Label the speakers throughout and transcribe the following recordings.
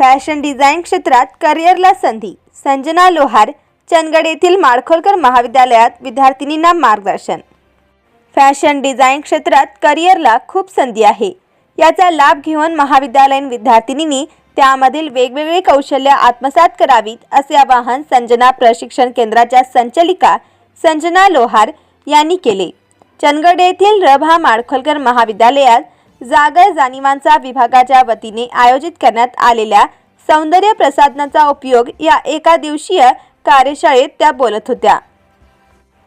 Speaker 1: Fashion design क्षेत्रात करिअरला संधी. संजना लोहार चंदगड येथील माडखोलकर महाविद्यालयात विद्यार्थिनींना मार्गदर्शन. फॅशन डिझाईन क्षेत्रात करिअरला खूप संधी आहे. याचा लाभ घेऊन महाविद्यालयीन विद्यार्थिनींनी त्यामधील वेगवेगळे कौशल्य आत्मसात करावीत असे आवाहन संजना प्रशिक्षण केंद्राच्या संचालिका संजना लोहार यांनी केले. चंदगड येथील रभा माडखोलकर महाविद्यालयात जागर जाणीवांचा विभागाच्या वतीने आयोजित करण्यात आलेल्या सौंदर्य प्रसाधनाचा उपयोग या एका दिवसीय कार्यशाळेत त्या बोलत होत्या.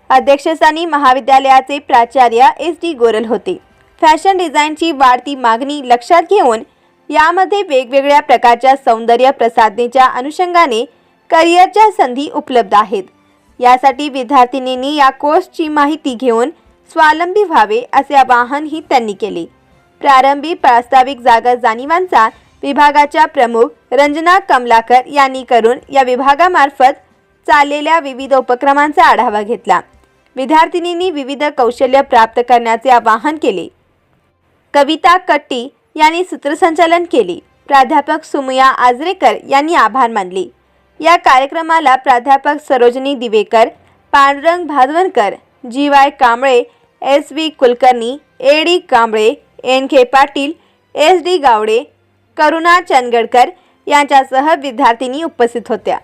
Speaker 1: अध्यक्षस्थानी महाविद्यालयाचे प्राचार्य एस डी गोरल होते. फॅशन डिझाईनची वाढती मागणी लक्षात घेऊन यामध्ये वेगवेगळ्या प्रकारच्या सौंदर्य प्रसाधनेच्या अनुषंगाने करिअरच्या संधी उपलब्ध आहेत. यासाठी विद्यार्थिनींनी या कोर्सची माहिती घेऊन स्वावलंबी व्हावे असे आवाहनही त्यांनी केले. प्रारंभी प्रास्ताविक जागा जाणीवांचा विभागाच्या प्रमुख रंजना कमलाकर यांनी करून या विभागामार्फत चाललेल्या विविध उपक्रमांचा आढावा घेतला. विद्यार्थिनींनी विविध कौशल्य प्राप्त करण्याचे आवाहन केले. कविता कट्टी यांनी सूत्रसंचालन केले. प्राध्यापक सुमया आजरेकर यांनी आभार मानले. या कार्यक्रमाला प्राध्यापक Sarojini Divekar Pandurang Bhadvankar G Y Kamble S V Kulkarni A D Kamble N K Patil S D Gawade Karuna Chandgadkar यांच्यासह विद्यार्थिनी उपस्थित होत्या.